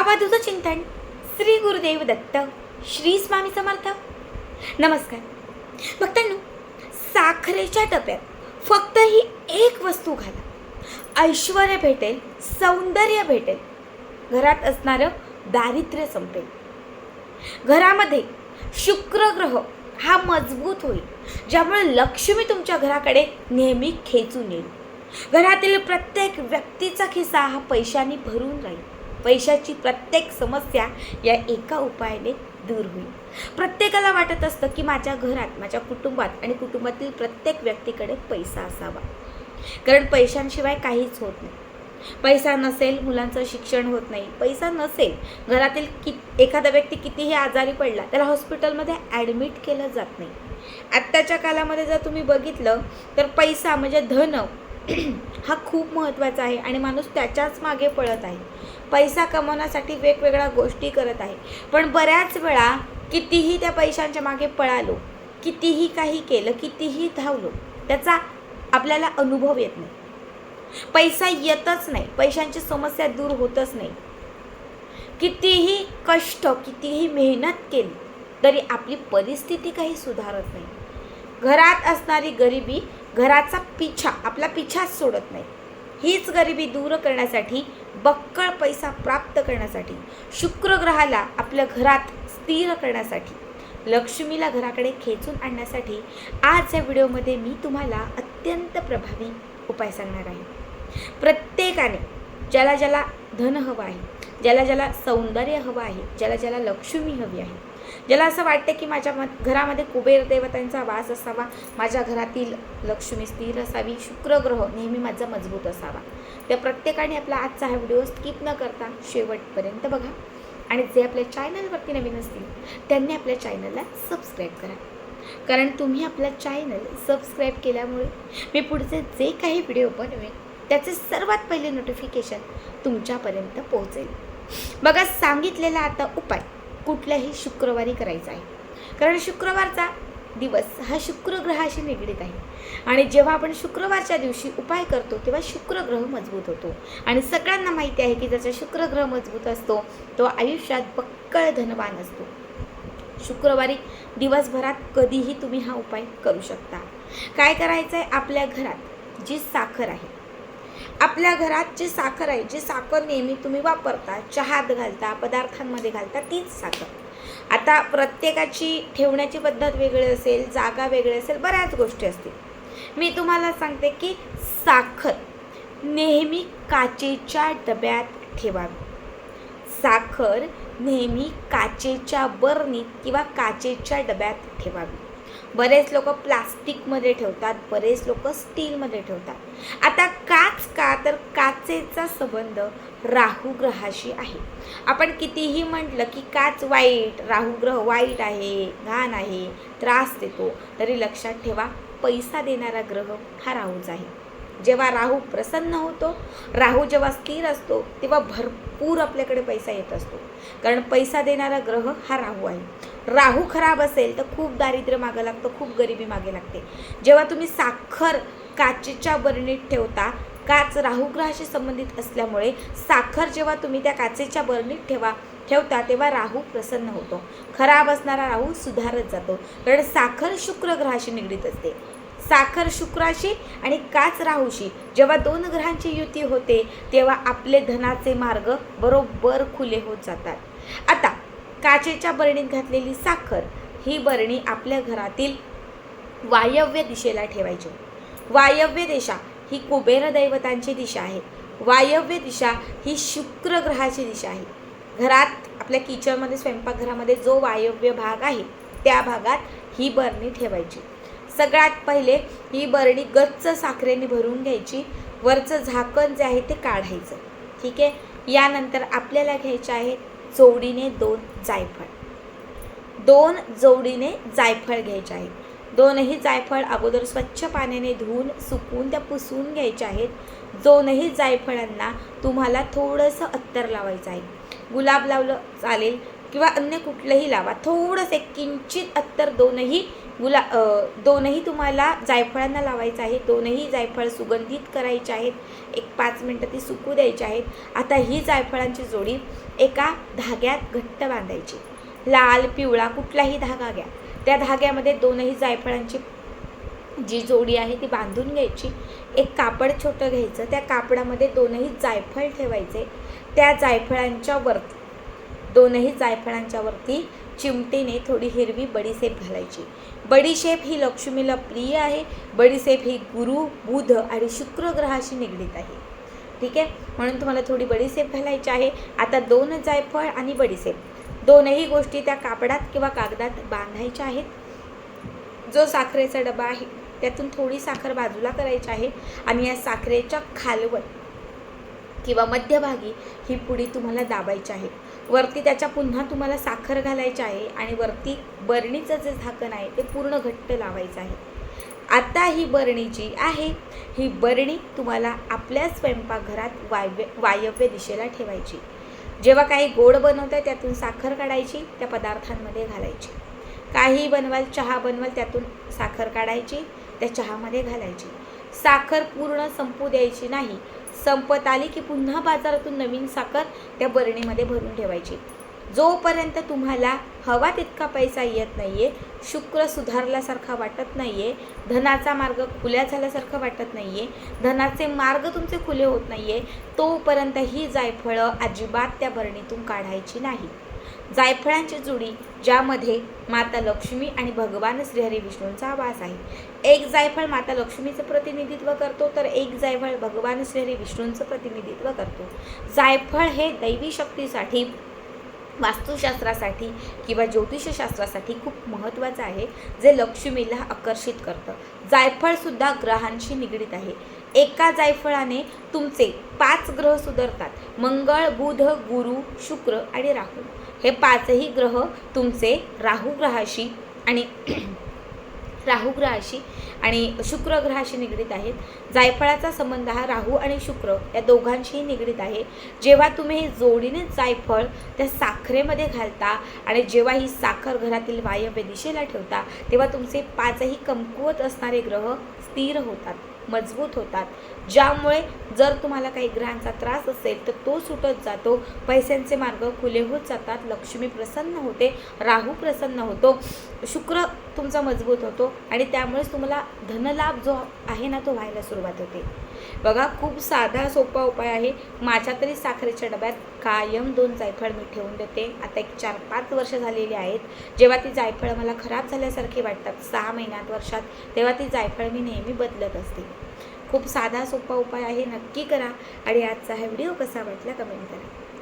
अवधूत चिंतन श्री गुरुदेव दत्त श्री स्वामी समर्थ. नमस्कार. भक्तांनो साखरेच्या डब्यात फक्त ही एक वस्तू घाला. ऐश्वर भेटेल सौंदर्य भेटेल. घरात असणारं दारिद्र्य संपेल. घरामध्ये शुक्र ग्रह हा मजबूत होईल ज्यामुळे लक्ष्मी तुमच्या घराकडे नेहमी खेचून येईल. घरातील प्रत्येक व्यक्तीचा खिसा हा पैशाने भरून राहील. पैशाची प्रत्येक समस्या या एका उपायाने दूर होईल. प्रत्येकाला वाटत असतं की माझ्या घरात माझ्या कुटुंबात आणि कुटुंबातील प्रत्येक व्यक्तीकडे पैसा असावा. कारण पैशांशिवाय काहीच होत नाही. पैसा नसेल मुलांचं शिक्षण होत नाही. पैसा नसेल घरातील कि एखादा व्यक्ती कितीही आजारी पडला त्याला हॉस्पिटलमध्ये ॲडमिट केलं जात नाही. आत्ताच्या कालामध्ये जर तुम्ही बघितलं तर पैसा म्हणजे धन. हा खूप महत्त्वाचा आहे आणि माणूस त्याच्याच मागे पळत आहे. पैसा कमवण्यासाठी वेगवेगळ्या गोष्टी करत आहे. पण बऱ्याच वेळा कितीही त्या पैशांच्या मागे पळालो कितीही काही केलं कितीही धावलो त्याचा आपल्याला अनुभव येत नाही. पैसा येतच नाही पैशांची समस्या दूर होतच नाही. कितीही कष्ट कितीही मेहनत केली तरी आपली परिस्थिती काही सुधारत नाही. घरात असणारी गरिबी घराचा पिछा आपला पिछाच सोडत नाही. हीच गरिबी दूर करण्यासाठी बक्कळ पैसा प्राप्त करण्यासाठी शुक्रग्रहाला आपल्या घरात स्थिर करण्यासाठी लक्ष्मीला घराकडे खेचून आणण्यासाठी आज या व्हिडिओमध्ये मी तुम्हाला अत्यंत प्रभावी उपाय सांगणार आहे. प्रत्येकाने ज्याला ज्याला धन हवं आहे ज्याला ज्याला सौंदर्य हवं आहे ज्याला ज्याला लक्ष्मी हवी आहे ज्याला असं वाटतं की माझ्या मत घरामध्ये कुबेर देवतांचा वास असावा माझ्या घरातील लक्ष्मी स्थिर असावी शुक्रग्रह नेहमी माझा मजबूत असावा. त्या प्रत्येकाने आपला आजचा हा व्हिडिओ स्किप न करता शेवटपर्यंत बघा. आणि जे आपल्या चॅनलवरती नवीन असतील त्यांनी आपल्या चॅनलला सबस्क्राईब करा. कारण तुम्ही आपला चॅनल सबस्क्राईब केल्यामुळे मी पुढचे जे काही व्हिडिओ बनवेन त्याचे सर्वात पहिले नोटिफिकेशन तुमच्यापर्यंत पोहोचेल. बघा सांगितलेला आता उपाय. कुठल्याही शुक्रवारी करायचा आहे. कारण शुक्रवारचा दिवस हा शुक्र ग्रहाशी निगडीत आहे. आणि जेव्हा आपण शुक्रवारच्या दिवशी उपाय करतो तेव्हा शुक्र ग्रह मजबूत होतो. आणि सगळ्यांना माहिती आहे की ज्याचा शुक्र ग्रह मजबूत असतो तो आयुष्यात बक्कळ धनवान असतो. शुक्रवारी दिवसभरात कधीही तुम्ही हा उपाय करू शकता. काय करायचं आहे आपल्या घरात जी साखर आहे आपल्या घरात जी साखर आहे जी साखर नेहमी तुम्ही वापरता चहात घालता पदार्थांमध्ये घालता तीच साखर. आता प्रत्येकाची ठेवण्याची पद्धत वेगळी असेल जागा वेगळी असेल बऱ्याच गोष्टी असतील. मी तुम्हाला सांगते की साखर नेहमी काचेच्या डब्यात ठेवावी. साखर नेहमी काचेच्या बरणीत किंवा काचेच्या डब्यात ठेवावी. बरेच लोक प्लास्टिकमध्ये ठेवतात बरेच लोक स्टीलमध्ये ठेवतात. आता काच का? तर काचेचा संबंध राहू ग्रहाशी आहे. आपण कितीही म्हटलं की काच वाईट राहू ग्रह वाईट आहे घाण आहे त्रास देतो तरी लक्षात ठेवा पैसा देणारा ग्रह हा राहूच आहे. जेव्हा राहू प्रसन्न होतो राहू जेव्हा स्थिर असतो तेव्हा भरपूर आपल्याकडे पैसा येत असतो. कारण पैसा देणारा ग्रह हा राहू आहे. राहू खराब असेल तर खूप दारिद्र्य मागं लागतं खूप गरिबी मागे लागते. जेव्हा तुम्ही साखर काचेच्या बरणीत ठेवता काच राहू ग्रहाशी संबंधित असल्यामुळे साखर जेव्हा तुम्ही त्या काचेच्या बरणीत ठेवा ठेवता तेव्हा राहू प्रसन्न होतो. खराब असणारा राहू सुधारत जातो. कारण साखर शुक्र ग्रहाशी निगडीत असते. साखर शुक्राशी आणि काच राहूशी जेव्हा दोन ग्रहांची युती होते तेव्हा आपले धनाचे मार्ग बरोबर खुले होत जातात. आता काचेच्या बरणीत घातलेली साखर ही बरणी आपल्या घरातील वायव्य दिशेला ठेवायची. वायव्य दिशा ही कुबेर दैवतांची दिशा आहे. वायव्य दिशा ही शुक्र ग्रहाची दिशा आहे. घरात आपल्या किचनमध्ये स्वयंपाकघरामध्ये जो वायव्य भाग आहे त्या भागात ही बरणी ठेवायची. सगळ्यात पहिले ही बरणी गच्च साखरेने भरून घ्यायची. वरचं झाकण जे आहे ते काढायचं. ठीक आहे? यानंतर आपल्याला घ्यायचे आहे जोडीने दोन जायफळ. दोन जोडीने जायफळ घ्यायचे आहेत दोनही जायफळ अगोदर स्वच्छ पाण्याने धुवून सुकून त्या पुसून घ्यायच्या आहेत. दोनही जायफळांना तुम्हाला थोडंसं अत्तर लावायचं आहे. गुलाब लावलं चालेल किंवा अन्य कुठलंही लावा. थोडंसं एक किंचित अत्तर दोनही गुला दोनही तुम्हाला जायफळांना लावायचं आहे. दोनही जायफळ सुगंधित करायचे आहेत. एक पाच मिनटं ती सुकू द्यायची आहेत. आता ही जायफळांची जोडी एका धाग्यात घट्ट बांधायची. लाल पिवळा कुठलाही धागा घ्या. त्या धाग्यामध्ये दोनही जायफळांची जी जोडी आहे ती बांधून घ्यायची. एक कापड छोटं घ्यायचं. त्या कापडामध्ये दोनही जायफळ ठेवायचे. त्या जायफळांच्या वरती दोनही जायफळांच्या वरती थोडी हिरवी बडीसेप घालायची. बडीशेप ही लक्ष्मीला प्रिय आहे. बडीसेप ही गुरु बुध आणि शुक्र ग्रहाशी निगडीत आहे. ठीक आहे? म्हणून तुम्हाला थोडी बडीसेप घालायची आहे. आता दोन जायफळ आणि बडीसेप दोनही गोष्टी त्या कापडात किंवा कागदात बांधायच्या आहेत. जो साखरेचा डबा आहे त्यातून थोडी साखर बाजूला करायची आहे आणि या साखरेच्या खालवर किंवा मध्यभागी ही पुडी तुम्हाला दाबायची आहे. वरती त्याच्या पुन्हा तुम्हाला साखर घालायची आहे आणि वरती बरणीचं जे झाकण आहे ते पूर्ण घट्ट लावायचं आहे. आता ही बरणी जी आहे ही बरणी तुम्हाला आपल्या स्वयंपाकघरात वायव्य वायव्य दिशेला ठेवायची. जेव्हा काही गोड बनवताय त्यातून साखर काढायची त्या पदार्थांमध्ये घालायची. काही बनवाल चहा बनवाल त्यातून साखर काढायची त्या चहामध्ये घालायची. साखर पूर्ण संपू द्यायची नाही संपत आली की पुन्हा बाजारातून नवीन साखर त्या बरणीमध्ये भरून ठेवायची. जोपर्यंत तुम्हाला हवा तितका पैसा येत नाही आहे शुक्र सुधारल्यासारखा वाटत नाही आहे धनाचा मार्ग खुल्या झाल्यासारखं वाटत नाही आहे धनाचे मार्ग तुमचे खुले होत नाही आहे तोपर्यंत ही जायफळं अजिबात त्या बरणीतून काढायची नाही. जायफळांची जुडी ज्यामध्ये माता लक्ष्मी आणि भगवान श्रीहरी विष्णूंचा वास आहे. एक जायफळ माता लक्ष्मीचं प्रतिनिधित्व करतो तर एक जायफळ भगवान श्रीहरी विष्णूंचं प्रतिनिधित्व करतो. जायफळ हे दैवी शक्तीसाठी वास्तुशास्त्रासाठी किंवा ज्योतिषशास्त्रासाठी खूप महत्त्वाचं आहे जे लक्ष्मीला आकर्षित करतं. जायफळसुद्धा ग्रहांशी निगडीत आहे. एका जायफळाने तुमचे पाच ग्रह सुधारतात. मंगळ बुध गुरु शुक्र आणि राहू. हे पाचही ग्रह तुमचे राहू ग्रहाशी आणि राहू ग्रहाशी आणि शुक्र ग्रहाशी निगडीत आहेत. जायफळाचा संबंध हा राहू आणि शुक्र या दोघांशीही निगडीत आहे. जेव्हा तुम्ही हे जोडीने जायफळ त्या साखरेमध्ये घालता आणि जेव्हा ही साखर घरातील वायव्य दिशेला ठेवता तेव्हा तुमचे पाचही कमकुवत असणारे ग्रह स्थिर होतात. मजबूत होतात. ज्यामुळे जर तुम्हाला काही ग्रहांचा त्रास असेल तर तो सुटत जातो. पैशांचे मार्ग खुले होत जातात. लक्ष्मी प्रसन्न होते राहू प्रसन्न होतो. शुक्र तुमचा मजबूत होतो आणि त्यामुळेच तुम्हाला धनलाभ जो आहे ना तो व्हायला सुरुवात होते. बघा खूप साधा सोपा उपाय आहे. माझ्या तरी साखरेच्या डब्यात कायम दोन जायफळ मी ठेवून देते. आता एक चार पाच वर्ष झालेली आहेत. जेव्हा ती जायफळ मला खराब झाल्यासारखी वाटतात सहा महिन्यात वर्षात तेव्हा ती जायफळ मी नेहमी बदलत असते. खूप साधा सोपा उपाय आहे. नक्की करा. आणि आजचा हा व्हिडिओ कसा वाटला कमेंट करा.